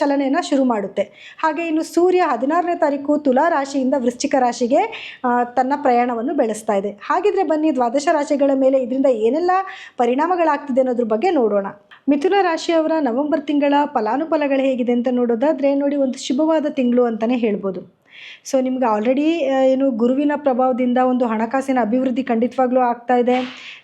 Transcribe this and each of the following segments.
ಚಲನೆಯನ್ನು ಶುರು ಮಾಡುತ್ತೆ. ಹಾಗೆ ಇನ್ನು ಸೂರ್ಯ ಹದಿನಾರನೇ ತಾರೀಕು ತುಲಾ ರಾಶಿಯಿಂದ ವೃಶ್ಚಿಕ ರಾಶಿಗೆ ತನ್ನ ಪ್ರಯಾಣವನ್ನು ಬೆಳೆಸ್ತಾ ಇದೆ. ಹಾಗಿದ್ರೆ ಬನ್ನಿ ದ್ವಾದಶ ರಾಶಿಗಳ ಮೇಲೆ ಇದರಿಂದ ಏನೆಲ್ಲ ಪರಿಣಾಮಗಳಾಗ್ತಿದೆ ಅನ್ನೋದ್ರ ಬಗ್ಗೆ ನೋಡೋಣ. ಮಿಥುನ ರಾಶಿಯವರ ನವೆಂಬರ್ ತಿಂಗಳ ಫಲಾನುಫಲಗಳು ಹೇಗಿದೆ ಅಂತ ನೋಡೋದಾದರೆ ನೋಡಿ, ಒಂದು ಶುಭವಾದ ತಿಂಗಳು ಅಂತಲೇ ಹೇಳ್ಬೋದು. ಸೊ ನಿಮ್ಗೆ ಆಲ್ರೆಡಿ ಏನು ಗುರುವಿನ ಪ್ರಭಾವದಿಂದ ಒಂದು ಹಣಕಾಸಿನ ಅಭಿವೃದ್ಧಿ ಖಂಡಿತವಾಗ್ಲೂ ಆಗ್ತಾ ಇದೆ.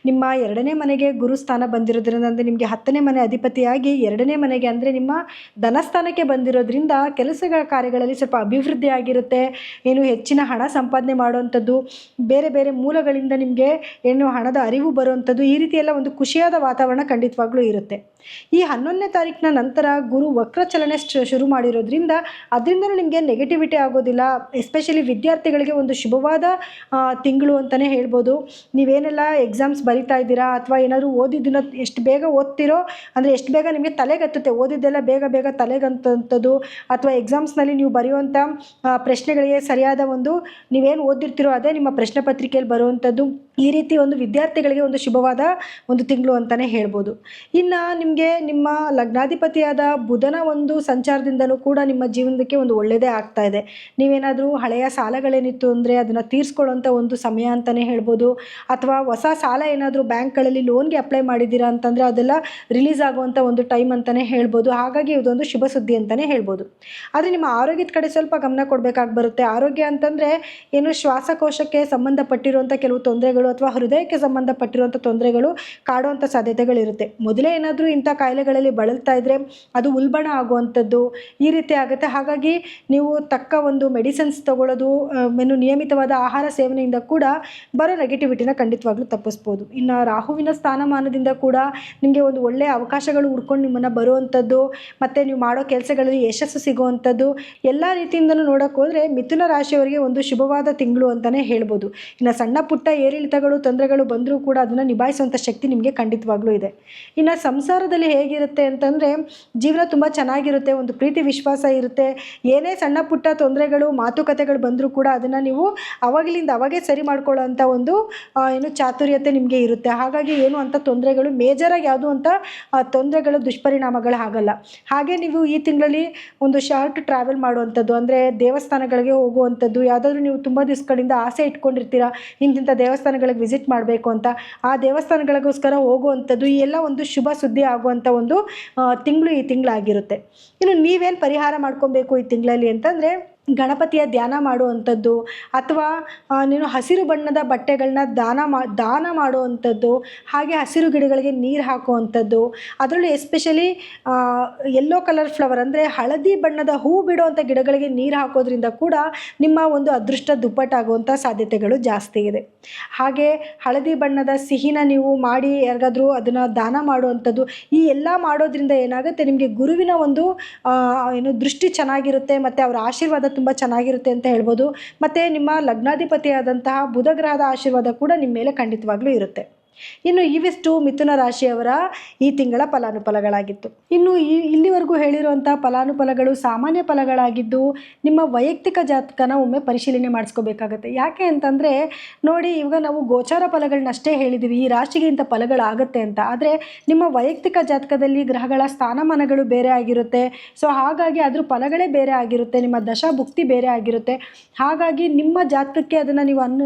ನಿಮ್ಮ ಎರಡನೇ ಮನೆಗೆ ಗುರು ಸ್ಥಾನ ಬಂದಿರೋದ್ರಿಂದ ಅಂದರೆ ನಿಮಗೆ ಹತ್ತನೇ ಮನೆ ಅಧಿಪತಿಯಾಗಿ ಎರಡನೇ ಮನೆಗೆ ಅಂದರೆ ನಿಮ್ಮ ಧನಸ್ಥಾನಕ್ಕೆ ಬಂದಿರೋದ್ರಿಂದ ಕೆಲಸಗಳ ಕಾರ್ಯಗಳಲ್ಲಿ ಸ್ವಲ್ಪ ಅಭಿವೃದ್ಧಿ ಆಗಿರುತ್ತೆ. ಏನು ಹೆಚ್ಚಿನ ಹಣ ಸಂಪಾದನೆ ಮಾಡುವಂಥದ್ದು, ಬೇರೆ ಬೇರೆ ಮೂಲಗಳಿಂದ ನಿಮಗೆ ಏನು ಹಣದ ಅರಿವು ಬರುವಂಥದ್ದು, ಈ ರೀತಿಯೆಲ್ಲ ಒಂದು ಖುಷಿಯಾದ ವಾತಾವರಣ ಖಂಡಿತವಾಗ್ಲೂ ಇರುತ್ತೆ. ಈ ಹನ್ನೊಂದನೇ ತಾರೀಕಿನ ನಂತರ ಗುರು ವಕ್ರ ಚಲನೆ ಶು- ಶುರು ಮಾಡಿರೋದ್ರಿಂದ ಅದರಿಂದಲೂ ನಿಮಗೆ ನೆಗೆಟಿವಿಟಿ ಆಗೋದಿಲ್ಲ. ಎಸ್ಪೆಷಲಿ ವಿದ್ಯಾರ್ಥಿಗಳಿಗೆ ಒಂದು ಶುಭವಾದ ತಿಂಗಳು ಅಂತಲೇ ಹೇಳ್ಬೋದು. ನೀವೇನೆಲ್ಲ ಎಕ್ಸಾಮ್ಸ್ ಬರಿತಾ ಇದ್ದೀರಾ? ಅಥವಾ ಏನಾದರೂ ಓದಿದ್ದನ್ನ ಎಷ್ಟು ಬೇಗ ಓದ್ತಿರೋ, ಅಂದರೆ ಎಷ್ಟು ಬೇಗ ನಿಮಗೆ ತಲೆಗತ್ತುತ್ತೆ? ಓದಿದ್ದೆಲ್ಲ ಬೇಗ ಬೇಗ ತಲೆಗಂತಂಥದ್ದು ಅಥವಾ ಎಕ್ಸಾಮ್ಸ್ನಲ್ಲಿ ನೀವು ಬರೆಯುವಂಥ ಪ್ರಶ್ನೆಗಳಿಗೆ ಸರಿಯಾದ ಒಂದು ನೀವೇನು ಓದಿರ್ತೀರೋ ಅದೇ ನಿಮ್ಮ ಪ್ರಶ್ನೆ ಪತ್ರಿಕೆಯಲ್ಲಿ ಬರುವಂಥದ್ದು ಈ ರೀತಿ ಒಂದು ವಿದ್ಯಾರ್ಥಿಗಳಿಗೆ ಒಂದು ಶುಭವಾದ ಒಂದು ತಿಂಗಳು ಅಂತಲೇ ಹೇಳ್ಬೋದು. ಇನ್ನು ನಿಮಗೆ ನಿಮ್ಮ ಲಗ್ನಾಧಿಪತಿಯಾದ ಬುಧನ ಒಂದು ಸಂಚಾರದಿಂದಲೂ ಕೂಡ ನಿಮ್ಮ ಜೀವನಕ್ಕೆ ಒಂದು ಒಳ್ಳೆಯದೇ ಆಗ್ತಾ ಇದೆ. ನೀವೇನಾದರೂ ಹಳೆಯ ಸಾಲಗಳೇನಿತ್ತು ಅಂದರೆ ಅದನ್ನು ತೀರಿಸ್ಕೊಳ್ಳೋಂಥ ಒಂದು ಸಮಯ ಅಂತಲೇ ಹೇಳ್ಬೋದು. ಅಥವಾ ಹೊಸ ಸಾಲ ಏನಾದರೂ ಬ್ಯಾಂಕ್ಗಳಲ್ಲಿ ಲೋನ್ಗೆ ಅಪ್ಲೈ ಮಾಡಿದ್ದೀರಾ ಅಂತಂದರೆ ಅದೆಲ್ಲ ರಿಲೀಸ್ ಆಗುವಂಥ ಒಂದು ಟೈಮ್ ಅಂತಲೇ ಹೇಳ್ಬೋದು. ಹಾಗಾಗಿ ಇದೊಂದು ಶುಭ ಸುದ್ದಿ ಅಂತಲೇ ಹೇಳ್ಬೋದು. ಆದರೆ ನಿಮ್ಮ ಆರೋಗ್ಯದ ಕಡೆ ಸ್ವಲ್ಪ ಗಮನ ಕೊಡಬೇಕಾಗಿ ಬರುತ್ತೆ. ಆರೋಗ್ಯ ಅಂತಂದರೆ ಏನು ಶ್ವಾಸಕೋಶಕ್ಕೆ ಸಂಬಂಧಪಟ್ಟಿರುವಂಥ ಕೆಲವು ತೊಂದರೆಗಳು ಅಥವಾ ಹೃದಯಕ್ಕೆ ಸಂಬಂಧಪಟ್ಟಿರುವಂಥ ತೊಂದರೆಗಳು ಕಾಡುವಂಥ ಸಾಧ್ಯತೆಗಳಿರುತ್ತೆ. ಮೊದಲೇ ಏನಾದರೂ ಇಂಥ ಕಾಯಿಲೆಗಳಲ್ಲಿ ಬಳಲ್ತಾ ಇದ್ದರೆ ಅದು ಉಲ್ಬಣ ಆಗುವಂಥದ್ದು ಈ ರೀತಿ ಆಗುತ್ತೆ. ಹಾಗಾಗಿ ನೀವು ತಕ್ಕ ಒಂದು ಮೆಡಿಸಿನ್ಸ್ ತಗೊಳ್ಳೋದು ಮೆನು ನಿಯಮಿತವಾದ ಆಹಾರ ಸೇವನೆಯಿಂದ ಕೂಡ ಬರೋ ನೆಗೆಟಿವಿಟಿನ ಖಂಡಿತವಾಗ್ಲೂ ತಪ್ಪಿಸ್ಬೋದು. ಇನ್ನು ರಾಹುವಿನ ಸ್ಥಾನಮಾನದಿಂದ ಕೂಡ ನಿಮಗೆ ಒಂದು ಒಳ್ಳೆಯ ಅವಕಾಶಗಳು ಹುಡ್ಕೊಂಡು ನಿಮ್ಮನ್ನು ಬರುವಂಥದ್ದು, ಮತ್ತು ನೀವು ಮಾಡೋ ಕೆಲಸಗಳಲ್ಲಿ ಯಶಸ್ಸು ಸಿಗುವಂಥದ್ದು, ಎಲ್ಲ ರೀತಿಯಿಂದಲೂ ನೋಡೋಕ್ಕೋದ್ರೆ ಮಿಥುನ ರಾಶಿಯವರಿಗೆ ಒಂದು ಶುಭವಾದ ತಿಂಗಳು ಅಂತಲೇ ಹೇಳ್ಬೋದು. ಇನ್ನು ಸಣ್ಣ ಪುಟ್ಟ ಏರಿಳಿತಗಳು ತೊಂದರೆಗಳು ಬಂದರೂ ಕೂಡ ಅದನ್ನು ನಿಭಾಯಿಸುವಂಥ ಶಕ್ತಿ ನಿಮಗೆ ಖಂಡಿತವಾಗ್ಲೂ ಇದೆ. ಇನ್ನು ಸಂಸಾರದಲ್ಲಿ ಹೇಗಿರುತ್ತೆ ಅಂತಂದರೆ, ಜೀವನ ತುಂಬ ಚೆನ್ನಾಗಿರುತ್ತೆ, ಒಂದು ಪ್ರೀತಿ, ವಿಶ್ವಾಸ ಇರುತ್ತೆ. ಏನೇ ಸಣ್ಣ ಪುಟ್ಟ ತೊಂದರೆಗಳು, ಮಾತುಕತೆಗಳು ಬಂದರೂ ಕೂಡ ಅದನ್ನು ನೀವು ಅವಾಗಲಿಂದ ಅವಾಗೇ ಸರಿ ಮಾಡ್ಕೊಳ್ಳೋ ಅಂಥ ಒಂದು ಏನು ಚಾತುರ್ಯತೆ ನಿಮಗೆ ಇರುತ್ತೆ. ಹಾಗಾಗಿ ಏನು ಅಂತ ತೊಂದರೆಗಳು, ಮೇಜರಾಗಿ ಯಾವುದು ಅಂತ ತೊಂದರೆಗಳು, ದುಷ್ಪರಿಣಾಮಗಳು ಆಗಲ್ಲ. ಹಾಗೆ ನೀವು ಈ ತಿಂಗಳಲ್ಲಿ ಒಂದು ಶಾರ್ಟ್ ಟ್ರಾವೆಲ್ ಮಾಡುವಂಥದ್ದು, ಅಂದರೆ ದೇವಸ್ಥಾನಗಳಿಗೆ ಹೋಗುವಂಥದ್ದು, ಯಾವುದಾದ್ರೂ ನೀವು ತುಂಬ ದಿವಸಗಳಿಂದ ಆಸೆ ಇಟ್ಕೊಂಡಿರ್ತೀರಾ ಇಂತಿಂಥ ದೇವಸ್ಥಾನಗಳಿಗೆ ವಿಸಿಟ್ ಮಾಡಬೇಕು ಅಂತ, ಆ ದೇವಸ್ಥಾನಗಳಿಗೋಸ್ಕರ ಹೋಗುವಂಥದ್ದು ಈ ಎಲ್ಲ ಒಂದು ಶುಭ ಸುದ್ದಿ ಆಗುವಂಥ ಒಂದು ತಿಂಗಳು ಈ ತಿಂಗಳಾಗಿರುತ್ತೆ. ಇನ್ನು ನೀವೇನು ಪರಿಹಾರ ಮಾಡ್ಕೊಬೇಕು ಈ ತಿಂಗಳಲ್ಲಿ ಅಂತಂದರೆ ಗಣಪತಿಯ ಧ್ಯಾನ ಮಾಡುವಂಥದ್ದು ಅಥವಾ ನೀನು ಹಸಿರು ಬಣ್ಣದ ಬಟ್ಟೆಗಳನ್ನ ದಾನ ಮಾ, ದಾನ ಮಾಡುವಂಥದ್ದು, ಹಾಗೆ ಹಸಿರು ಗಿಡಗಳಿಗೆ ನೀರು ಹಾಕುವಂಥದ್ದು, ಅದರಲ್ಲೂ ಎಸ್ಪೆಷಲಿ ಯೆಲ್ಲೋ ಕಲರ್ ಫ್ಲವರ್ ಅಂದರೆ ಹಳದಿ ಬಣ್ಣದ ಹೂ ಬಿಡುವಂಥ ಗಿಡಗಳಿಗೆ ನೀರು ಹಾಕೋದ್ರಿಂದ ಕೂಡ ನಿಮ್ಮ ಒಂದು ಅದೃಷ್ಟ ದುಪ್ಪಟ್ಟಾಗುವಂಥ ಸಾಧ್ಯತೆಗಳು ಜಾಸ್ತಿ ಇದೆ. ಹಾಗೆ ಹಳದಿ ಬಣ್ಣದ ಸಿಹಿನ ನೀವು ಮಾಡಿ ಯಾರಿಗಾದರೂ ಅದನ್ನು ದಾನ ಮಾಡುವಂಥದ್ದು, ಈ ಎಲ್ಲ ಮಾಡೋದ್ರಿಂದ ಏನಾಗುತ್ತೆ, ನಿಮಗೆ ಗುರುವಿನ ಒಂದು ಏನು ದೃಷ್ಟಿ ಚೆನ್ನಾಗಿರುತ್ತೆ, ಮತ್ತು ಅವರ ಆಶೀರ್ವಾದ ತುಂಬ ಚೆನ್ನಾಗಿರುತ್ತೆ ಅಂತ ಹೇಳ್ಬೋದು. ಮತ್ತು ನಿಮ್ಮ ಲಗ್ನಾಧಿಪತಿಯಾದಂತಹ ಬುಧಗ್ರಹದ ಆಶೀರ್ವಾದ ಕೂಡ ನಿಮ್ಮ ಮೇಲೆ ಖಂಡಿತವಾಗ್ಲೂ ಇರುತ್ತೆ. ಇನ್ನು ಇವಿಷ್ಟು ಮಿಥುನ ರಾಶಿಯವರ ಈ ತಿಂಗಳ ಫಲಾನುಫಲಗಳಾಗಿತ್ತು. ಇನ್ನು ಈ ಇಲ್ಲಿವರೆಗೂ ಹೇಳಿರುವಂಥ ಫಲಾನುಫಲಗಳು ಸಾಮಾನ್ಯ ಫಲಗಳಾಗಿದ್ದು ನಿಮ್ಮ ವೈಯಕ್ತಿಕ ಜಾತಕನ ಒಮ್ಮೆ ಪರಿಶೀಲನೆ ಮಾಡಿಸ್ಕೋಬೇಕಾಗತ್ತೆ. ಯಾಕೆ ಅಂತಂದರೆ ನೋಡಿ ಇವಾಗ ನಾವು ಗೋಚಾರ ಫಲಗಳನ್ನಷ್ಟೇ ಹೇಳಿದ್ದೀವಿ ಈ ರಾಶಿಗೆ ಇಂಥ ಫಲಗಳಾಗುತ್ತೆ ಅಂತ. ಆದರೆ ನಿಮ್ಮ ವೈಯಕ್ತಿಕ ಜಾತಕದಲ್ಲಿ ಗ್ರಹಗಳ ಸ್ಥಾನಮಾನಗಳು ಬೇರೆ ಆಗಿರುತ್ತೆ. ಸೊ ಹಾಗಾಗಿ ಅದ್ರ ಫಲಗಳೇ ಬೇರೆ ಆಗಿರುತ್ತೆ, ನಿಮ್ಮ ದಶಾ ಭುಕ್ತಿ ಬೇರೆ ಆಗಿರುತ್ತೆ. ಹಾಗಾಗಿ ನಿಮ್ಮ ಜಾತಕಕ್ಕೆ ಅದನ್ನು ನೀವು ಅನ್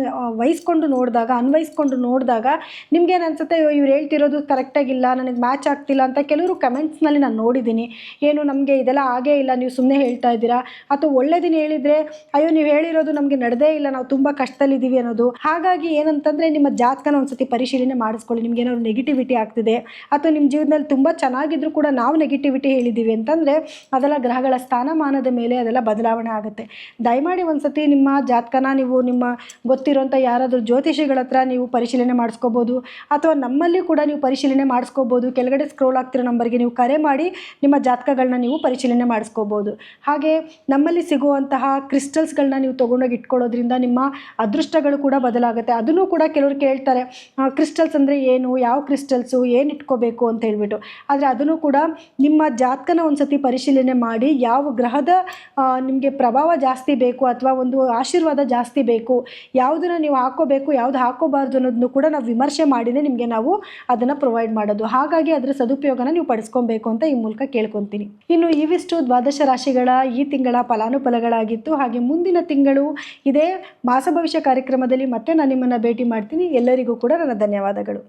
ವಹಿಸ್ಕೊಂಡು ನೋಡಿದಾಗ, ಅನ್ವಯಿಸ್ಕೊಂಡು ನೋಡಿದಾಗ ನಿಮ್ಗೇನು ಅನ್ಸುತ್ತೆ? ಇವ್ರು ಹೇಳ್ತಿರೋದು ಕರೆಕ್ಟಾಗಿಲ್ಲ ನನಗೆ ಮ್ಯಾಚ್ ಆಗ್ತಿಲ್ಲ ಅಂತ ಕೆಲವರು ಕಮೆಂಟ್ಸ್ನಲ್ಲಿ ನಾನು ನೋಡಿದ್ದೀನಿ ಏನು, ನಮಗೆ ಇದೆಲ್ಲ ಆಗೇ ಇಲ್ಲ, ನೀವು ಸುಮ್ಮನೆ ಹೇಳ್ತಾ ಇದ್ದೀರಾ? ಅಥವಾ ಒಳ್ಳೇದಿನ ಹೇಳಿದರೆ, ಅಯ್ಯೋ, ನೀವು ಹೇಳಿರೋದು ನಮಗೆ ನಡೆದೇ ಇಲ್ಲ, ನಾವು ತುಂಬ ಕಷ್ಟದಲ್ಲಿದ್ದೀವಿ ಅನ್ನೋದು. ಹಾಗಾಗಿ ಏನಂತಂದರೆ, ನಿಮ್ಮ ಜಾತಕನ ಒಂದ್ಸತಿ ಪರಿಶೀಲನೆ ಮಾಡಿಸ್ಕೊಳ್ಳಿ. ನಿಮ್ಗೆ ಏನಾದ್ರು ನೆಗೆಟಿವಿಟಿ ಆಗ್ತಿದೆ, ಅಥವಾ ನಿಮ್ಮ ಜೀವನದಲ್ಲಿ ತುಂಬ ಚೆನ್ನಾಗಿದ್ರು ಕೂಡ ನಾವು ನೆಗೆಟಿವಿಟಿ ಹೇಳಿದ್ದೀವಿ ಅಂತಂದರೆ, ಅದೆಲ್ಲ ಗ್ರಹಗಳ ಸ್ಥಾನಮಾನದ ಮೇಲೆ ಅದೆಲ್ಲ ಬದಲಾವಣೆ ಆಗುತ್ತೆ. ದಯಮಾಡಿ ಒಂದ್ಸತಿ ನಿಮ್ಮ ಜಾತಕನ ನೀವು ನಿಮ್ಮ ಗೊತ್ತಿರೋಂಥ ಯಾರಾದರೂ ಜ್ಯೋತಿಷಿಗಳ ಹತ್ರ ನೀವು ಪರಿಶೀಲನೆ ಮಾಡಿಸ್ಕೋಬೋದು. ಅಥವಾ ನಮ್ಮಲ್ಲಿ ಕೂಡ ನೀವು ಪರಿಶೀಲನೆ ಮಾಡಿಸ್ಕೋಬೋದು, ಕೆಳಗಡೆ ಸ್ಕ್ರೋಲ್ ಆಗ್ತಿರೋ ನಂಬರ್ಗೆ ನೀವು ಕರೆ ಮಾಡಿ ನಿಮ್ಮ ಜಾತಕಗಳನ್ನ ನೀವು ಪರಿಶೀಲನೆ ಮಾಡಿಸ್ಕೋಬೋದು. ಹಾಗೆ ನಮ್ಮಲ್ಲಿ ಸಿಗುವಂತಹ ಕ್ರಿಸ್ಟಲ್ಸ್ಗಳನ್ನ ನೀವು ತೊಗೊಂಡೋಗಿ ಇಟ್ಕೊಳ್ಳೋದ್ರಿಂದ ನಿಮ್ಮ ಅದೃಷ್ಟಗಳು ಕೂಡ ಬದಲಾಗುತ್ತೆ. ಅದನ್ನು ಕೂಡ ಕೆಲವರು ಕೇಳ್ತಾರೆ ಕ್ರಿಸ್ಟಲ್ಸ್ ಅಂದರೆ ಏನು, ಯಾವ ಕ್ರಿಸ್ಟಲ್ಸು ಏನು ಇಟ್ಕೋಬೇಕು ಅಂತ ಹೇಳ್ಬಿಟ್ಟು. ಆದರೆ ಅದನ್ನು ಕೂಡ ನಿಮ್ಮ ಜಾತಕನ ಒಂದ್ಸತಿ ಪರಿಶೀಲನೆ ಮಾಡಿ, ಯಾವ ಗ್ರಹದ ನಿಮಗೆ ಪ್ರಭಾವ ಜಾಸ್ತಿ ಬೇಕು ಅಥವಾ ಒಂದು ಆಶೀರ್ವಾದ ಜಾಸ್ತಿ ಬೇಕು, ಯಾವುದನ್ನು ನೀವು ಹಾಕೋಬೇಕು ಯಾವ್ದು ಹಾಕೋಬಾರ್ದು ಅನ್ನೋದನ್ನು ಕೂಡ ನಾವು ವಿಮರ್ಶೆ ಮಾಡಿನೇ ನಿಮಗೆ ನಾವು ಅದನ್ನು ಪ್ರೊವೈಡ್ ಮಾಡೋದು. ಹಾಗಾಗಿ ಅದರ ಸದುಪಯೋಗನ ನೀವು ಪಡಿಸ್ಕೊಬೇಕು ಅಂತ ಈ ಮೂಲಕ ಕೇಳ್ಕೊತೀನಿ. ಇನ್ನು ಇವಿಷ್ಟು ದ್ವಾದಶ ರಾಶಿಗಳ ಈ ತಿಂಗಳ ಫಲಾನುಫಲಗಳಾಗಿತ್ತು. ಹಾಗೆ ಮುಂದಿನ ತಿಂಗಳು ಇದೇ ಮಾಸ ಭವಿಷ್ಯ ಕಾರ್ಯಕ್ರಮದಲ್ಲಿ ಮತ್ತೆ ನಾನು ನಿಮ್ಮನ್ನು ಭೇಟಿ ಮಾಡ್ತೀನಿ. ಎಲ್ಲರಿಗೂ ಕೂಡ ನನ್ನ ಧನ್ಯವಾದಗಳು.